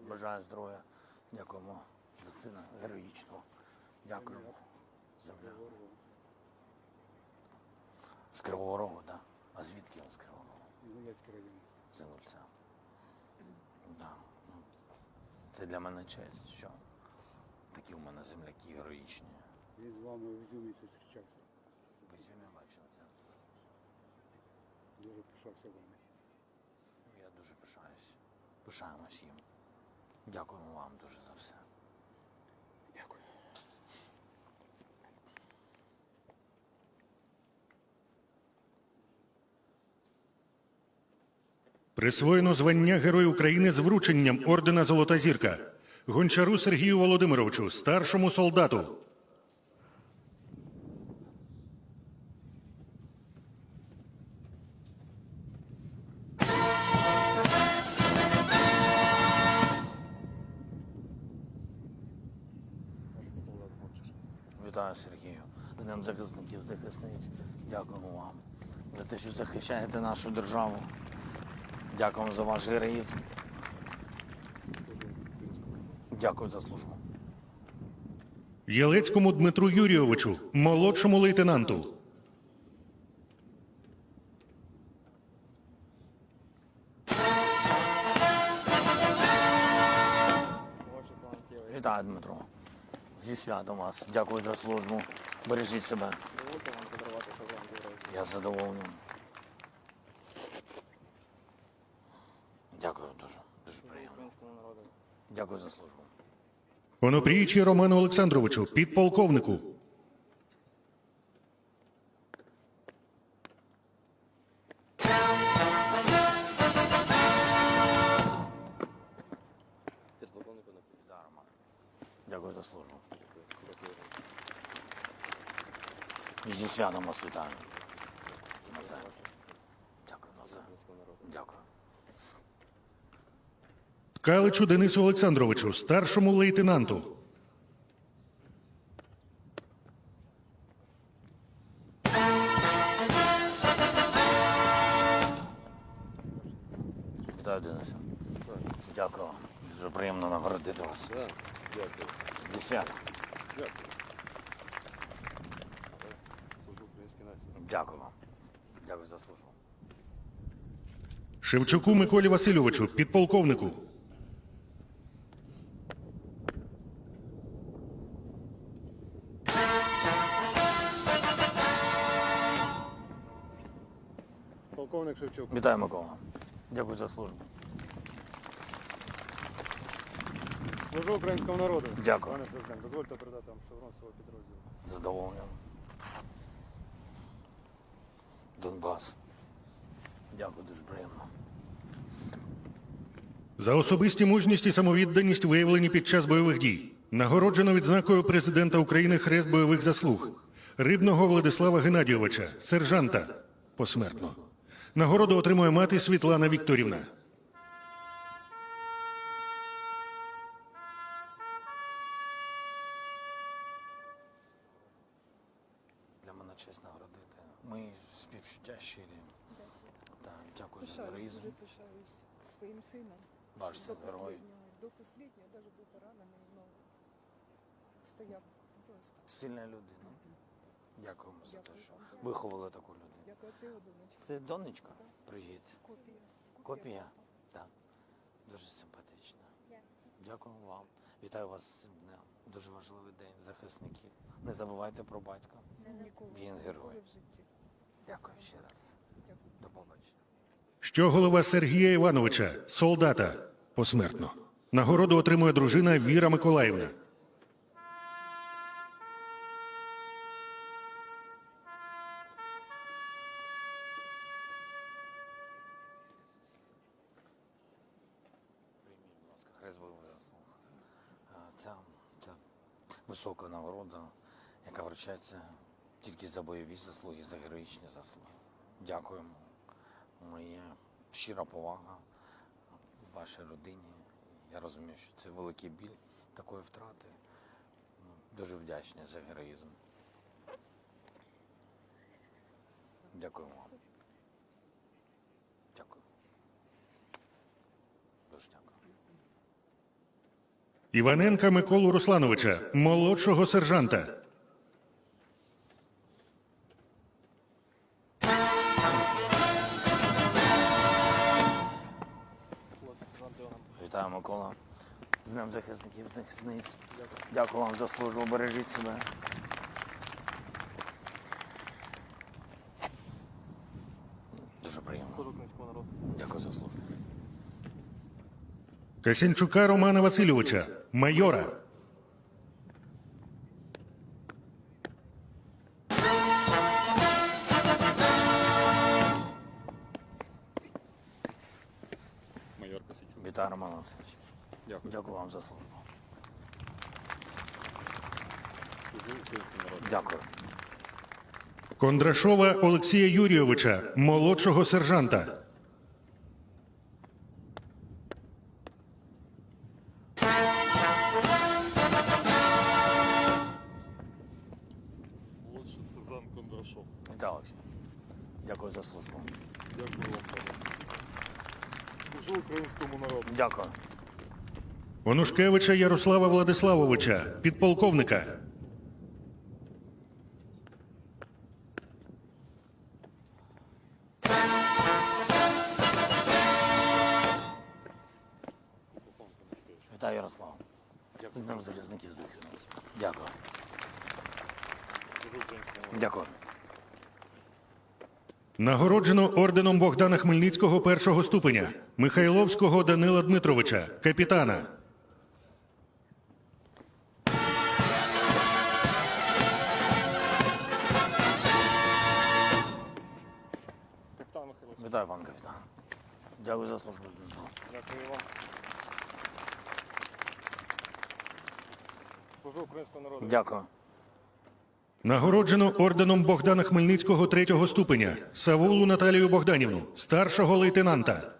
Бажаю здоров'я. Дякуємо за сина героїчного. Дякуємо. Земля. З Кривого Рогу, так? А звідки він з Кривого Рогу? Донецький район. Зимульця. Да. ну, Це для мене честь, що такі у мене земляки героїчні. Він з вами в Ізюмі зустрічався. Ви сьогодні бачили це? Дуже пишався вами. Я дуже пишаюсь. Пишаємось їм. Дякуємо вам дуже за все. Дякую. Присвоєно звання Герой України з врученням ордена Золота зірка Гончару Сергію Володимировичу, старшому солдату. Те, що захищаєте нашу державу. Дякуємо за ваш героїзм. Дякую за службу. Єлецькому Дмитру Юрійовичу, молодшому лейтенанту. Вітаю, Дмитро. Зі святом вас. Дякую за службу. Бережіть себе. Дозвольте вам подарувати шеврон героїв. Я задоволений. Дякую дуже. Дуже приємно. Дякую за службу. Онопріючі Роману Олександровичу, підполковнику. Дякую за службу. І зі святом вас вітаю. Це. Дякую за це. Дякую. Ткаличу Денису Олександровичу, старшому лейтенанту. Шевчуку Миколі Васильовичу, підполковнику. Полковник Шевчук. Вітаю, Микола. Дякую за службу. Служу українському народу. Дякую. Пане Президент, дозвольте передати вам шеврон свого підрозділу. Задоволенням. Донбас. Дякую, дуже приємно. За особисті мужність і самовідданість виявлені під час бойових дій. Нагороджено відзнакою президента України Хрест бойових заслуг. Рибного Владислава Геннадійовича, сержанта. Посмертно. Нагороду отримує мати Світлана Вікторівна. Для мене честь нагородити. Ми співчуття щирі. Так, дякую за героїзм. своїм сином. Ваш До син герой. до последнього, навіть був поранений, але стояв просто. Сильна людина. Дякуємо за те, що виховали таку людину. Дякую, це його донечка. Це донечка? Привіт. Копія. Копія? Так. Дуже симпатична. Дякую вам. Вітаю вас з цим днем. Дуже важливий день захисників. Не забувайте про батька. Ніколи, Він ніколи герой. в житті. Дякую ще раз. Дякую. До побачення. Що голова Сергія Івановича, солдата. Посмертно. Нагороду отримує дружина Віра Миколаївна. Це, це висока нагорода, яка вручається тільки за бойові заслуги, за героїчні заслуги. Дякуємо. Моя щира повага вашій родині. Я розумію, що це великий біль такої втрати. Ну, Дуже вдячний за героїзм. Дякую вам. Дякую. Дуже дякую. Іваненка Миколу Руслановича, молодшого сержанта. Микола. З Днем захисників захисниць. Дякую вам за службу. Бережіть себе. Дуже приємно. Дякую за службу. Касянчука Романа Васильовича, майора. Дякую. Вам за службу. Дякую. Кондрашова Олексія Юрійовича, молодшого сержанта. Онушкевича Ярослава Владиславовича, підполковника. Вітаю, Ярослав. З Днем захисників захисниць. Дякую. Дякую. Нагороджено орденом Богдана Хмельницького першого ступеня Михайловського Данила Дмитровича, капітана. Дякую за службу. Дякую вам. Служу українському народу. Дякую. Нагороджено орденом Богдана Хмельницького третього ступеня Савулу Наталію Богданівну, старшого лейтенанта.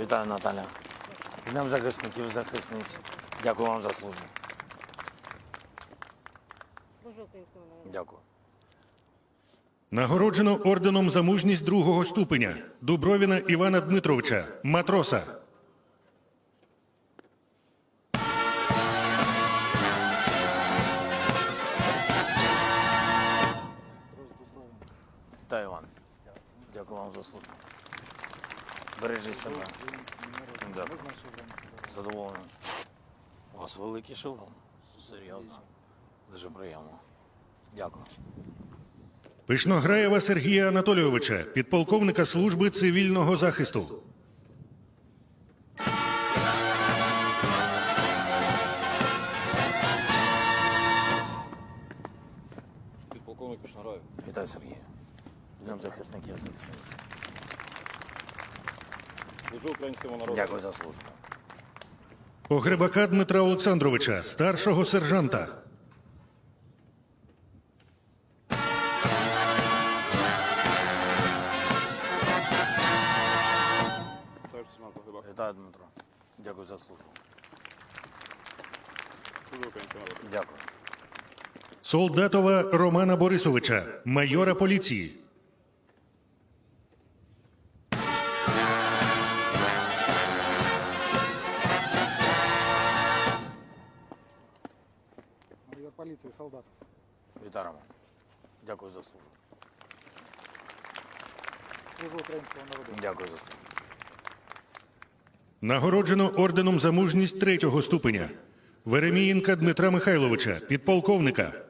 Вітаю, Наталя. Днем захисників захисниць. Дякую вам за службу. Служу українському. Дякую. Нагороджено орденом за мужність другого ступеня Дубровіна Івана Дмитровича, матроса. Вітаю, Іван. Дякую вам за службу. Бережіть себе. Дякую. Задоволений. У вас великий шеврон. Серйозно. Дуже приємно. Дякую. Пишнограєва Сергія Анатолійовича, підполковника служби цивільного захисту. Підполковник Пішнараєв. Вітаю, Сергію. Днем захисників захисниць. Служу українському народу. Дякую за службу. Погребака Дмитра Олександровича, старшого сержанта. Солдатова Романа Борисовича, майора поліції. Майор поліції солдатів. Вітаю, Роман. Дякую за службу. Служу українського народу. Дякую за службу. Нагороджено орденом за мужність третього ступеня Веремієнка Дмитра Михайловича, підполковника.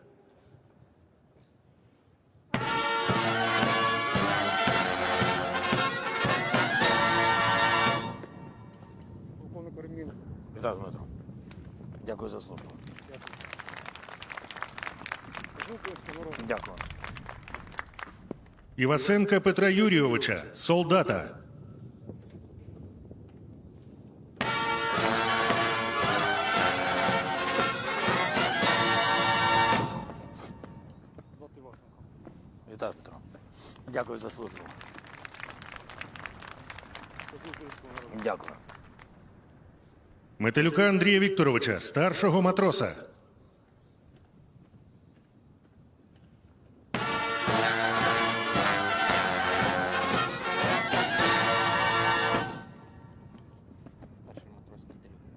Дякую за службу. Дякую. Івасенка Петра Юрійовича, солдата. Вітаю, Петро. Дякую за службу. Дякую. Метелюка Андрія Вікторовича, старшого матроса.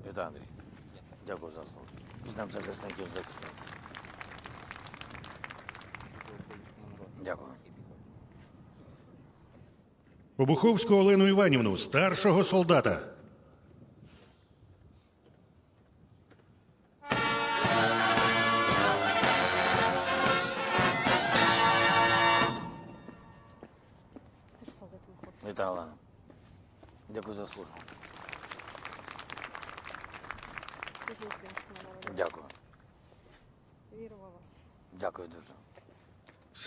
Вітаю, Андрій. Дякую за службу. З ним захисників захисниць. Дякую. Обуховську Олену Іванівну, старшого солдата.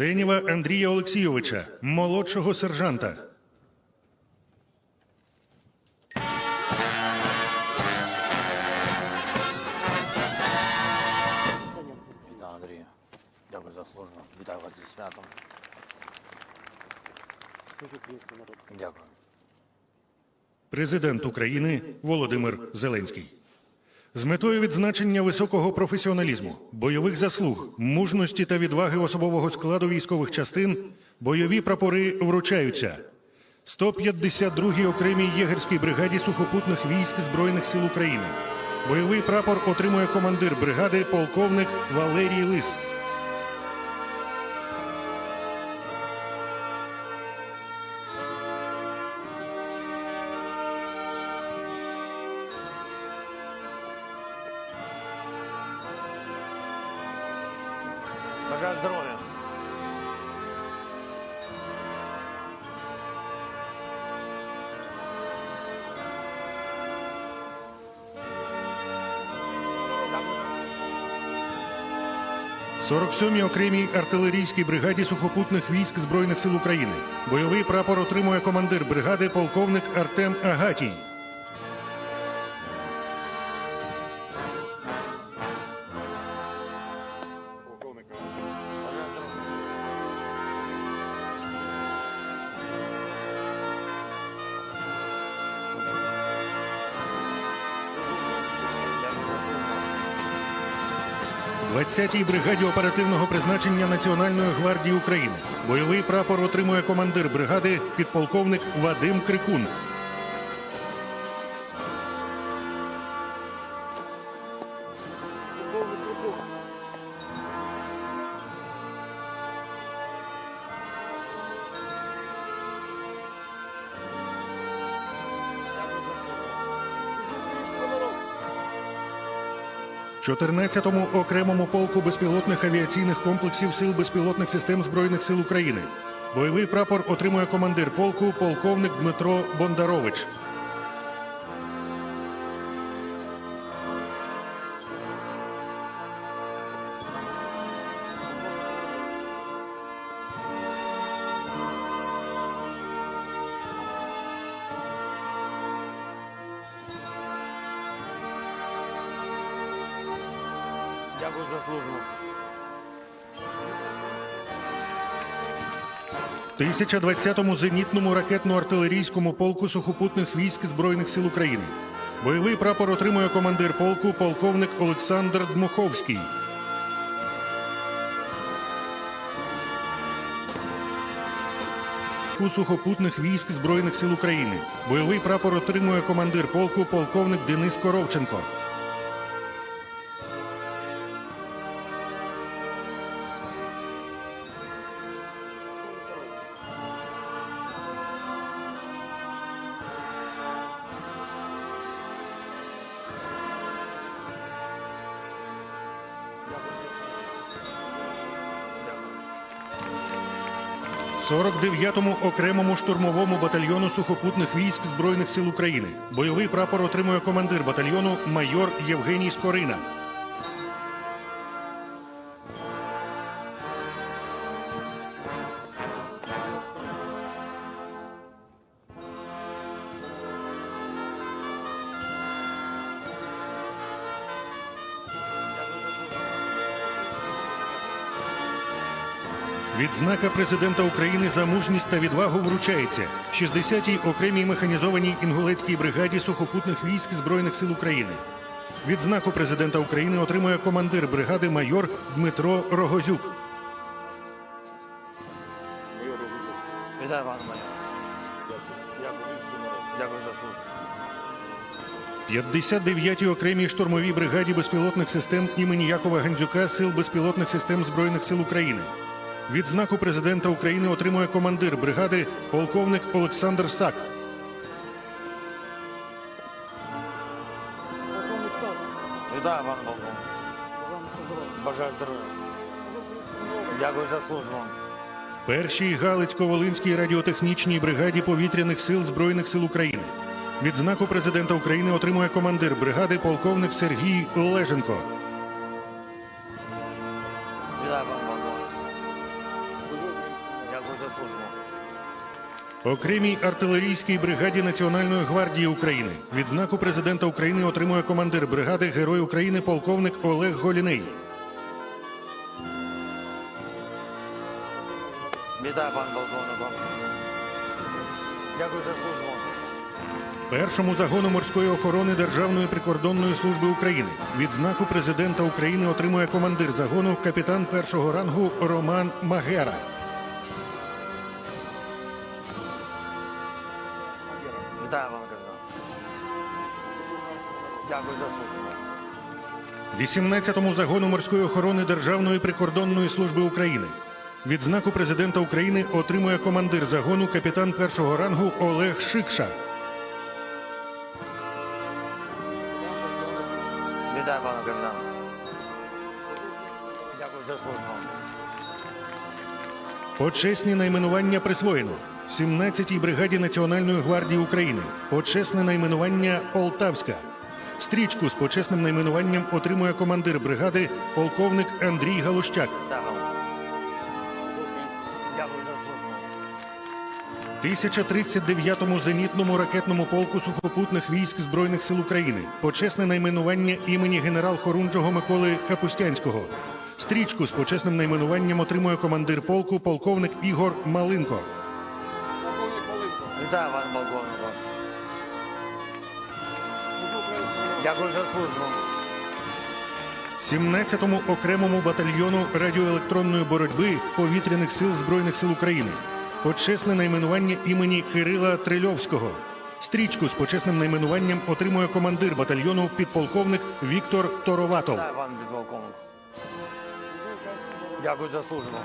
Сенєва Андрія Олексійовича, молодшого сержанта. Вітаю, Андрію. Дякую за службу. Вітаю вас зі святом. Дякую. Президент України Володимир Зеленський. З метою відзначення високого професіоналізму, бойових заслуг, мужності та відваги особового складу військових частин бойові прапори вручаються 152-й окремій єгерській бригаді сухопутних військ Збройних сил України. Бойовий прапор отримує командир бригади полковник Валерій Лис. Бажаю здоров'я. – 47-й окремій артилерійській бригаді сухопутних військ Збройних сил України. Бойовий прапор отримує командир бригади полковник Артем Агатій. 20-й бригаді оперативного призначення Національної гвардії України. Бойовий прапор отримує командир бригади підполковник Вадим Крикун. 14-му окремому полку безпілотних авіаційних комплексів Сил безпілотних систем Збройних сил України. Бойовий прапор отримує командир полку полковник Дмитро Бондарович. Дякую за службу. 1020-му зенітному ракетно-артилерійському полку сухопутних військ Збройних сил України. Бойовий прапор отримує командир полку полковник Олександр Дмуховський. У сухопутних військ Збройних сил України. Бойовий прапор отримує командир полку полковник Денис Коровченко. – 49-му окремому штурмовому батальйону сухопутних військ Збройних сил України. Бойовий прапор отримує командир батальйону майор Євгеній Скорина. Відзнака президента України за мужність та відвагу вручається 60-й окремій механізованій інгулецькій бригаді сухопутних військ Збройних сил України. Відзнаку президента України отримує командир бригади майор Дмитро Рогозюк. Майор Рогузов. Вітаю, пане майор. Дякую за службу. 59-й окремій штурмовій бригаді безпілотних систем імені Якова Гандзюка Сил безпілотних систем Збройних сил України. Відзнаку президента України отримує командир бригади полковник Олександр Сак. Полковник Сак, Вітаю, полковник. вам все. Бажаю здоров'я. Дякую за службу. Першій Галицько-Волинській радіотехнічній бригаді повітряних сил Збройних сил України. Відзнаку президента України отримує командир бригади полковник Сергій Леженко. Окремій артилерійській бригаді Національної гвардії України. Відзнаку президента України отримує командир бригади Герой України полковник Олег Голіней. Вітаю, пане полковнику. Дякую за службу. Першому загону морської охорони Державної прикордонної служби України. Відзнаку президента України отримує командир загону капітан першого рангу Роман Магера. 18-му загону морської охорони Державної прикордонної служби України. Відзнаку президента України отримує командир загону капітан першого рангу Олег Шикша. Вітаю, пане капітан. Дякую за службу. Почесні найменування присвоєно 17-й бригаді Національної гвардії України. Почесне найменування Полтавська. Стрічку з почесним найменуванням отримує командир бригади полковник Андрій Галущак. Вітаю. Дякую за службу. 1039-му зенітному ракетному полку сухопутних військ Збройних сил України. Почесне найменування імені генерал Хорунжого Миколи Капустянського. Стрічку з почесним найменуванням отримує командир полку полковник Ігор Малинко. Вітаю, пане полковнику. Дякую за службу. 17-му окремому батальйону радіоелектронної боротьби повітряних сил Збройних сил України. Почесне найменування імені Кирила Трильовського. Стрічку з почесним найменуванням отримує командир батальйону підполковник Віктор Тороватов. Дякую за службу.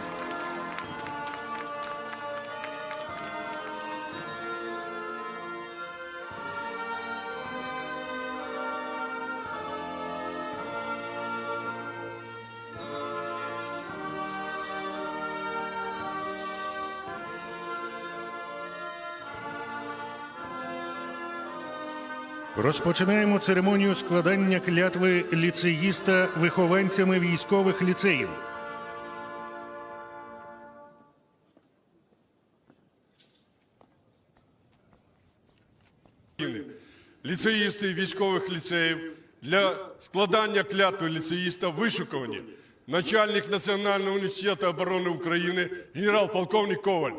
Розпочинаємо церемонію складання клятви ліцеїста вихованцями військових ліцеїв. Ліцеїсти військових ліцеїв для складання клятви ліцеїста вишукувані начальник Національного університету оборони України генерал-полковник Коваль.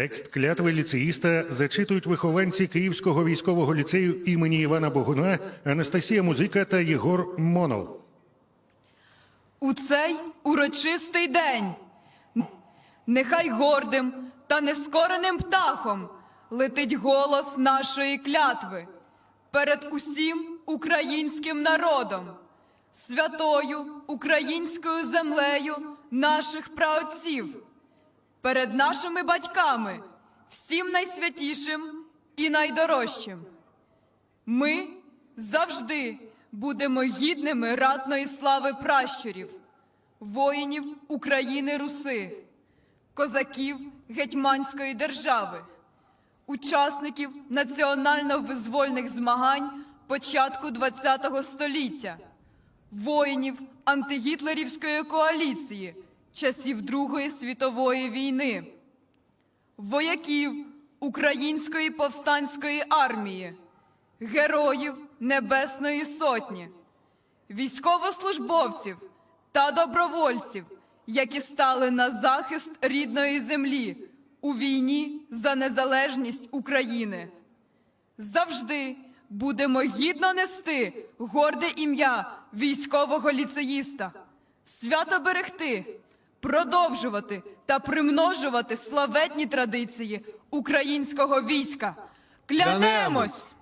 Текст клятви ліцеїста зачитують вихованці Київського військового ліцею імені Івана Богуна Анастасія Музика та Єгор Монов. У цей урочистий день нехай гордим та нескореним птахом летить голос нашої клятви перед усім українським народом, святою українською землею наших праотців, перед нашими батьками, всім найсвятішим і найдорожчим. Ми завжди будемо гідними ратної слави пращурів, воїнів України Руси, козаків Гетьманської держави, учасників національно-визвольних змагань початку ХХ століття, воїнів антигітлерівської коаліції часів Другої світової війни, вояків Української повстанської армії героїв Небесної Сотні, військовослужбовців та добровольців, які стали на захист рідної землі у війні за незалежність України. Завжди будемо гідно нести горде ім'я військового ліцеїста, свято берегти продовжувати та примножувати славетні традиції українського війська. Клянемось!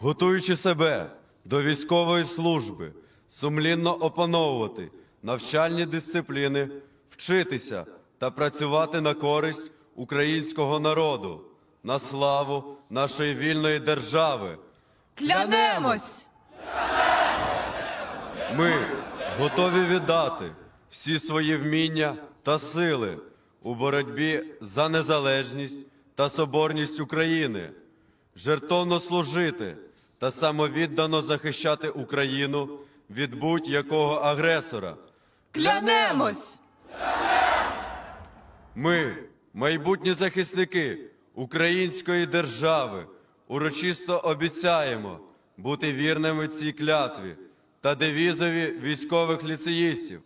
готуючи себе до військової служби, сумлінно опановувати навчальні дисципліни, вчитися та працювати на користь українського народу, на славу нашої вільної держави. Клянемось! Ми готові віддати всі свої вміння та сили у боротьбі за незалежність та соборність України, жертовно служити та самовіддано захищати Україну від будь-якого агресора. Клянемось! Ми, майбутні захисники української держави, урочисто обіцяємо бути вірними цій клятві та девізові військових ліцеїстів.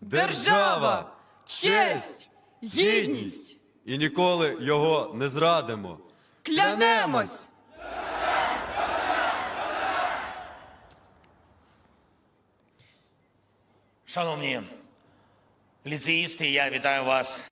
Держава, честь, гідність! І ніколи його не зрадимо. Клянемось! Шановні ліцеїсти, я вітаю вас